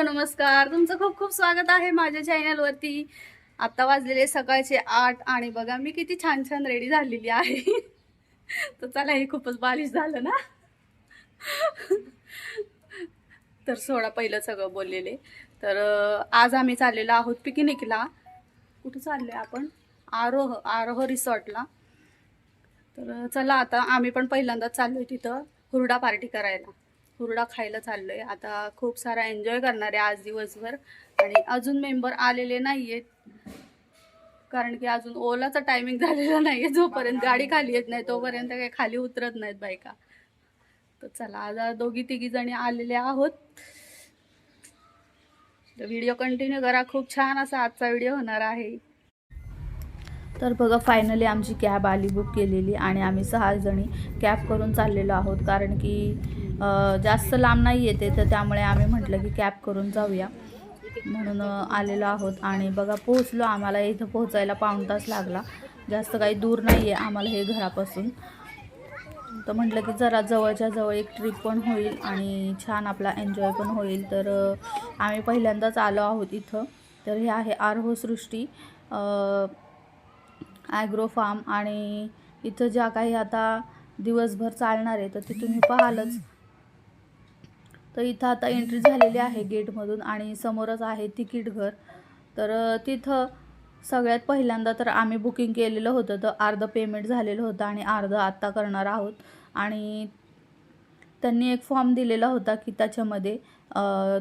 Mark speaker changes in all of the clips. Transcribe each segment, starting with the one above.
Speaker 1: Hello नमस्कार. तुमचं खूप खूप स्वागत आहे माझ्या चॅनलवरती आत्ता वाजलेले सकाळचे आठ आणि बघा मी किती छान छान रेडी झालेली आहे. तर चला हे खूपच बालिश झालं ना? तर सोडा पहिलं सगळं बोललेले. तर आज आम्ही चाललेलो आहोत पिकनिकला कुठं चाललोय आपण? आरोह आरोह रिसॉर्टला. तर चला आता आम्ही पण पहिल्यांदाच चाललो आहे तिथं. हुरडा पार्टी करायला. हुरडा खायला चाललोय. आता खूप सारा एन्जॉय करणार आहे आज दिवसभर. आणि अजून मेंबर आलेले नाही आहेत कारण की अजून ओलाचा टायमिंग झालेला नाही आहे जोपर्यंत गाडी खाली येत नाही तोपर्यंत काही खाली उतरत नाहीत बायका. तर चला आज दोघी तिघी जणी आलेले आहोत. तर व्हिडिओ कंटिन्यू करा. खूप छान असा आजचा व्हिडिओ होणार आहे. तर बघा फायनली आमची कॅब आली बुक केलेली. आणि आम्ही सहा जणी कॅब करून चाललेलो आहोत. कारण की जास्त लांब नाही येते तर त्यामुळे आम्ही म्हटलं की कॅब करून जाऊया. म्हणून आलेलो आहोत आणि बघा पोहोचलो आम्हाला. इथं पोहोचायला पाऊण तास लागला. जास्त काही दूर नाही आहे आम्हाला हे घरापासून. तर म्हटलं की जरा जवळच्या जवळ एक ट्रिप पण होईल आणि छान आपला एन्जॉय पण होईल. तर आम्ही पहिल्यांदाच आलो आहोत इथं. तर हे आहे आर्हो सृष्टी ॲग्रो फार्म आणि इथं ज्या काही आता दिवसभर चालणार आहे तर ते तुम्ही पाहालच. तर इथं आता एंट्री झालेली आहे गेटमधून आणि समोरच आहे तिकीट घर. तर तिथं सगळ्यात पहिल्यांदा तर आम्ही बुकिंग केलेलं होतं. तर अर्धं पेमेंट झालेलं होतं आणि अर्धं आत्ता करणार आहोत. आणि त्यांनी एक फॉर्म दिलेला होता की त्याच्यामध्ये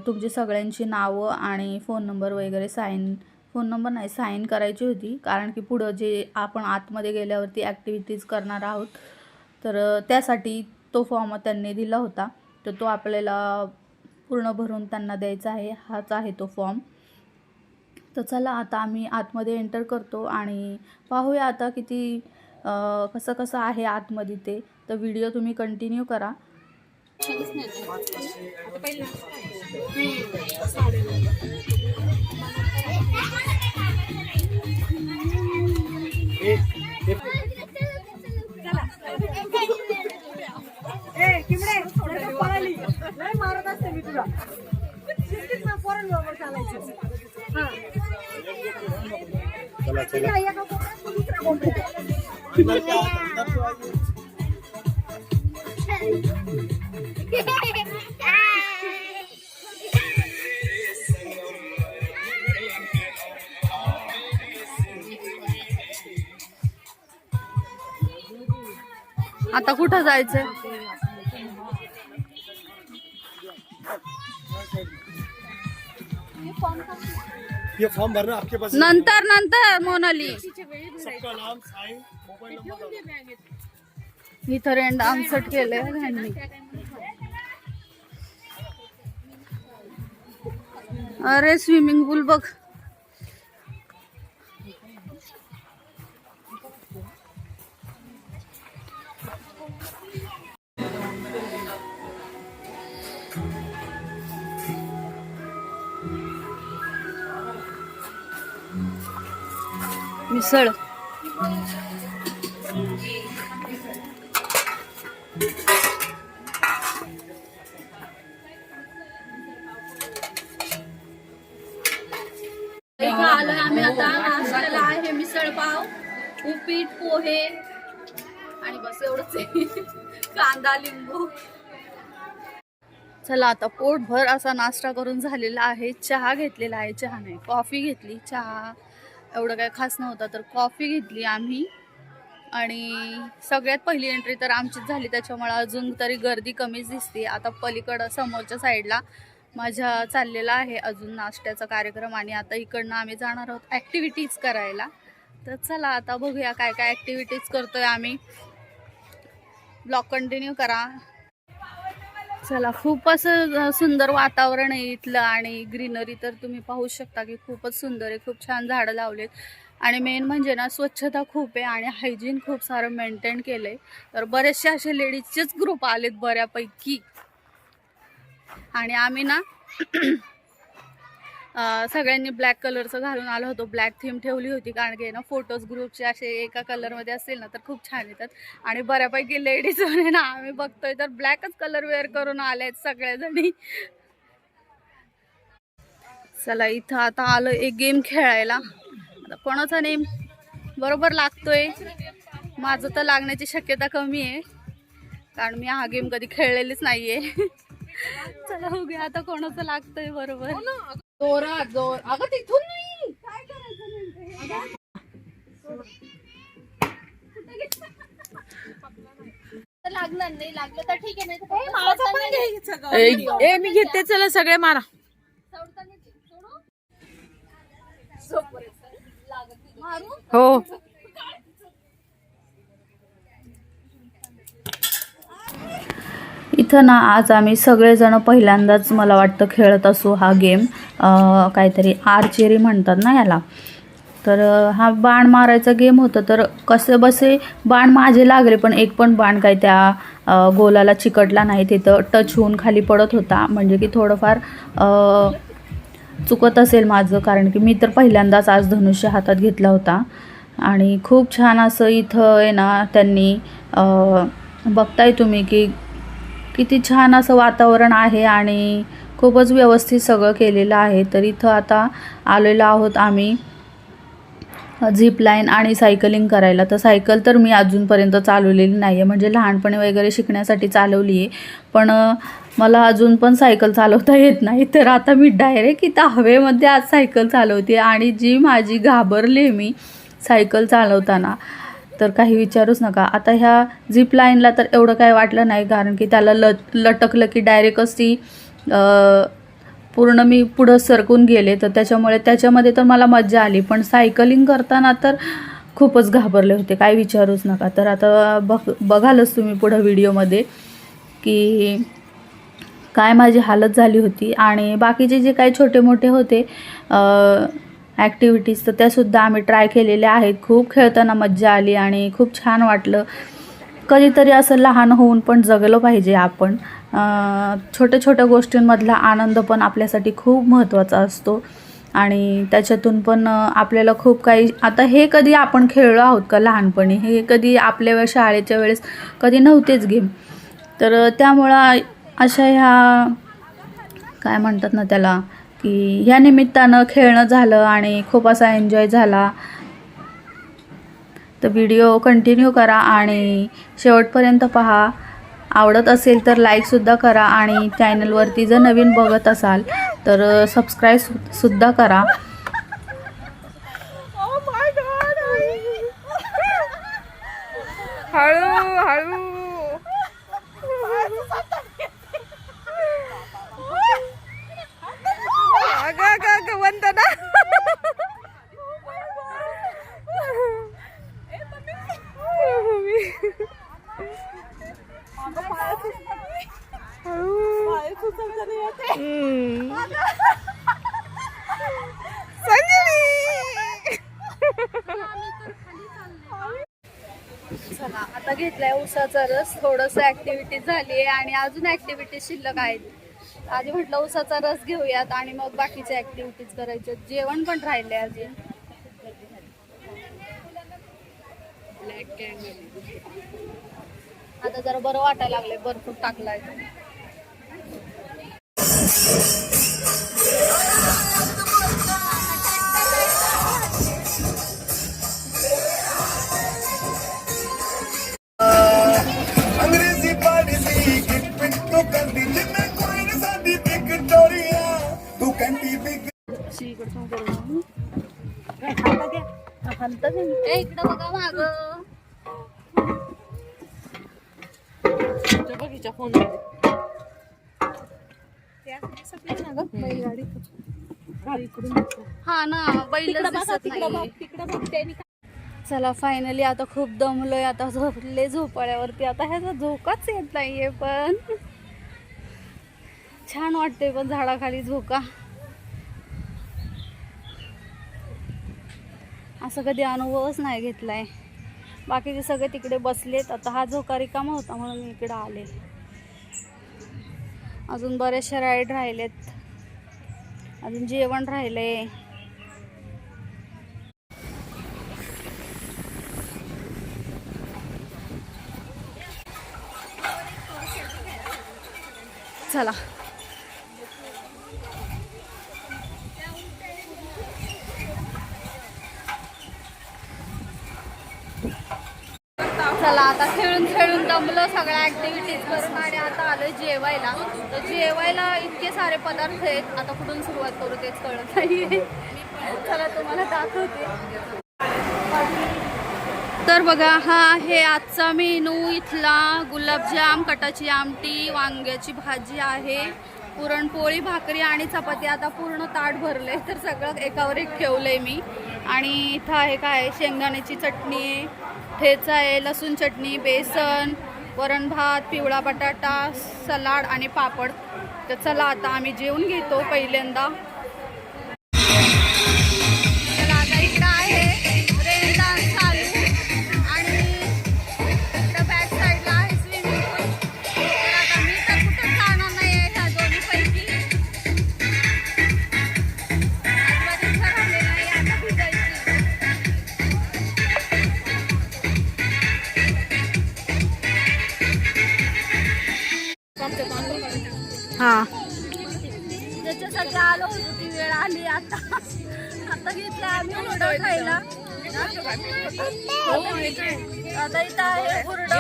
Speaker 1: तुमची सगळ्यांची नावं आणि फोन नंबर वगैरे साईन फोन नंबर नाही साईन करायची होती. कारण की पुढं जे आपण आतमध्ये गेल्यावरती ॲक्टिव्हिटीज करणार आहोत. तर त्यासाठी तो फॉर्म त्यांनी दिला होता. तर तो आपल्याला पूर्ण भरून त्यांना द्यायचा आहे. हाच आहे तो फॉर्म तर चला आता आम्ही आतमध्ये एंटर करतो आणि पाहूया आता किती कसं कसं आहे आतमध्ये ते. तर व्हिडिओ तुम्ही कंटिन्यू करा. आता कुठं जायचंय?
Speaker 2: ये फॉर्म भरना आपके पास
Speaker 1: नंतर नंतर मोनाली.
Speaker 2: सबका नाम साइन मोबाइल नंबर
Speaker 1: इथं रेंड आमसट केलंय ह्यांनी. अरे स्विमिंग पूल बघ. मिसळ. उपीट पोहे आणि बस एवढंच आहे. कांदा लिंबू. चला आता पोटभर असा नाश्ता करून झालेला आहे. चहा घेतलेला आहे. चहा नाही कॉफी घेतली. चहा एवढं काय खास नव्हता तर कॉफी घेतली आम्ही. आणि सगळ्यात पहिली एंट्री तर आमचीच झाली. त्याच्यामुळे अजून तरी गर्दी कमीच दिसते आता पलीकडं समोरच्या साईडला माझ्या चाललेला आहे अजून नाश्त्याचा कार्यक्रम. आणि आता इकडनं आम्ही जाणार आहोत ॲक्टिव्हिटीज करायला. तर चला आता बघूया काय काय ॲक्टिव्हिटीज करतोय आम्ही. ब्लॉक कंटिन्यू करा. चला खूप असं सुंदर वातावरण आहे इथलं आणि ग्रीनरी तर तुम्ही पाहू शकता की खूपच सुंदर आहे खूप छान झाडं लावलेत. आणि मेन म्हणजे ना स्वच्छता खूप आहे आणि हायजीन खूप सारं मेंटेन केलं आहे तर बरेचसे असे लेडीजचेच ग्रुप आलेत बऱ्यापैकी. आणि आम्ही ना सगळ्यांनी ब्लॅक कलरचं घालून आलो होतो. ब्लॅक थीम ठेवली होती. कारण की ना फोटोज ग्रुपचे असे एका कलरमध्ये असतील ना तर खूप छान येतात. आणि बऱ्यापैकी लेडीज ना आम्ही बघतोय तर ब्लॅकच कलर वेअर करून आले आहेत सगळ्याजणी चला इथं आता आलो एक गेम खेळायला. आता कोणाचा नेम बरोबर लागतोय? माझं तर लागण्याची शक्यता कमी आहे. कारण मी हा गेम कधी खेळलेलीच नाहीये. चला बघूया आता कोणाचं लागतंय बरोबर. जोरात जोर. अगं तिथून नाही. काय करायचं लागणार नाही लागलं तर ठीक आहे नाही
Speaker 3: ए मी घेते चला सगळे मारा? हो.
Speaker 1: इथं ना आज आम्ही सगळेजण पहिल्यांदाच मला वाटतं खेळत असू हा गेम. काहीतरी आर्चेरी म्हणतात ना याला. तर हा बाण मारायचा गेम होता. तर कसे बसे बाण माझे लागले पण एक पण बाण काय त्या गोलाला चिकटला नाही. तिथं टच होऊन खाली पडत होता. म्हणजे की थोडंफार चुकत असेल माझं. कारण की मी तर पहिल्यांदाच आज धनुष्य हातात घेतला होता. आणि खूप छान असं इथं आहे ना त्यांनी बघताय तुम्ही की किती छान असं वातावरण आहे आणि खूपच व्यवस्थित सगळं केलेलं आहे. तर इथं आता आलेलो आहोत आम्ही झिप लाईन आणि सायकलिंग करायला. तर सायकल तर मी अजूनपर्यंत चालवलेली नाही आहे म्हणजे लहानपणी वगैरे शिकण्यासाठी चालवली आहे पण मला अजून पण सायकल चालवता येत नाही. तर आता मी डायरेक्ट इथं हवेमध्ये आज सायकल चालवते आणि जी माझी घाबरली मी सायकल चालवताना. तर काही विचारूच नका. आता ह्या झिप लाईनला तर एवढं काय वाटलं नाही कारण की त्याला लट लटकलं की डायरेक्टच ती पूर्ण मी पुढं सरकून गेले. तर त्याच्यामुळे त्याच्यामध्ये तर मला मज्जा आली पण सायकलिंग करताना तर खूपच घाबरले होते. काय विचारूच नका. तर आता बघ बघालच तुम्ही पुढं व्हिडिओमध्ये की काय माझी हालत झाली होती. आणि बाकीचे जे काही छोटे मोठे होते ॲक्टिव्हिटीज तर त्यासुद्धा आम्ही ट्राय केलेल्या आहेत. खूप खेळताना मज्जा आली आणि खूप छान वाटलं. कधीतरी असं लहान होऊन पण जगलं पाहिजे आपण. छोट्या छोट्या गोष्टींमधला आनंद पण आपल्यासाठी खूप महत्त्वाचा असतो. आणि त्याच्यातून पण आपल्याला खूप काही आता हे कधी आपण खेळलो आहोत का लहानपणी? हे कधी आपल्या वेळ शाळेच्या वेळेस कधी नव्हतेच गेम. तर त्यामुळं अशा ह्या काय म्हणतात ना त्याला? की ह्या निमित्तानं खेळणं झालं आणि खूप असा एन्जॉय झाला. तर व्हिडिओ कंटिन्यू करा आणि शेवटपर्यंत पहा. आवडत असेल तर लाईकसुद्धा करा आणि चॅनलवरती जर नवीन बघत असाल तर सबस्क्राईब सुद्धा करा.
Speaker 3: Oh हळू हळू. अगं अगं
Speaker 1: चला आता घेतलाय उसाचा रस. थोडंसं ऍक्टिव्हिटी झाली आहे आणि अजून ऍक्टिव्हिटी शिल्लक आहेत. आधी म्हटलं उसाचा रस घेऊयात आणि मग बाकीच्या ऍक्टिव्हिटीज करायच्या जेवण पण राहिले अजून आता जरा बरं वाटायला लागलंय बर्फ टाकलाय. ए इकडं बघा माग.
Speaker 3: बघीच्या फोन
Speaker 1: हा ना बैल दिसत नाही चला फायनली आता खूप दमलोय आता झोपले झोपाळ्यावरती. आता ह्याचा झोकाच येत नाहीये पण. छान वाटते पण झाडाखाली झोका. असं कधी अनुभवच नाही घेतलाय. बाकीचे सगळे तिकडे बसलेत. आता हा झोका रिकामा होता म्हणून मी इकडे आले. अजून बरेचसे राईड राहिलेत. अजून जेवण राहिले चला. चला आता खेळून खेळून दमलो सगळ्या ऍक्टिव्हिटीज करून आणि आता आलोय जेवायला. तर जेवायला इतके सारे पदार्थ आहेत आता कुठून सुरुवात करू तेच कळत नाही चला तुम्हाला दाखवते. तर बघा हा आहे आजचा मेनू. इथला गुलाबजाम कटाची आमटी वांग्याची भाजी आहे. पुरणपोळी भाकरी आणि चपाती. आता पूर्ण ताट भरले तर सगळं एकावर एक ठेवलंय मी. आणि इथं आहे काय शेंगदाण्याची चटणी आहे ठेचा आहे लसूण चटणी बेसन वरण भात पिवळा बटाटा सलाड आणि पापड. तर चला आता आम्ही जेवून घेतो पहिल्यांदा. आता इथं आहे हुरडा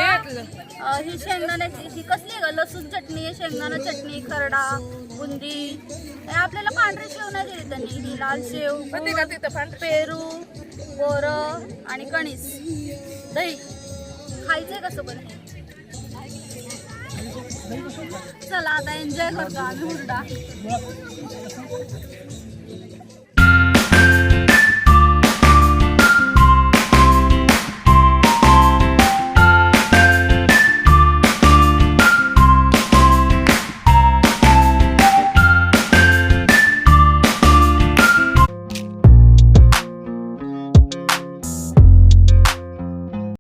Speaker 1: अ, ही शेंगदाण्याची ही कसली आहे ग? लसूण चटणी शेंगदाणा चटणी खरडा बुंदी. हे आपल्याला पांढरी शेव नाही दिली त्यांनी. ही लाल शेव पेरू बोरं आणि कणीस. दही. खायचंय कसं पण हे? चला आता एन्जॉय करतो आम्ही हुरडा.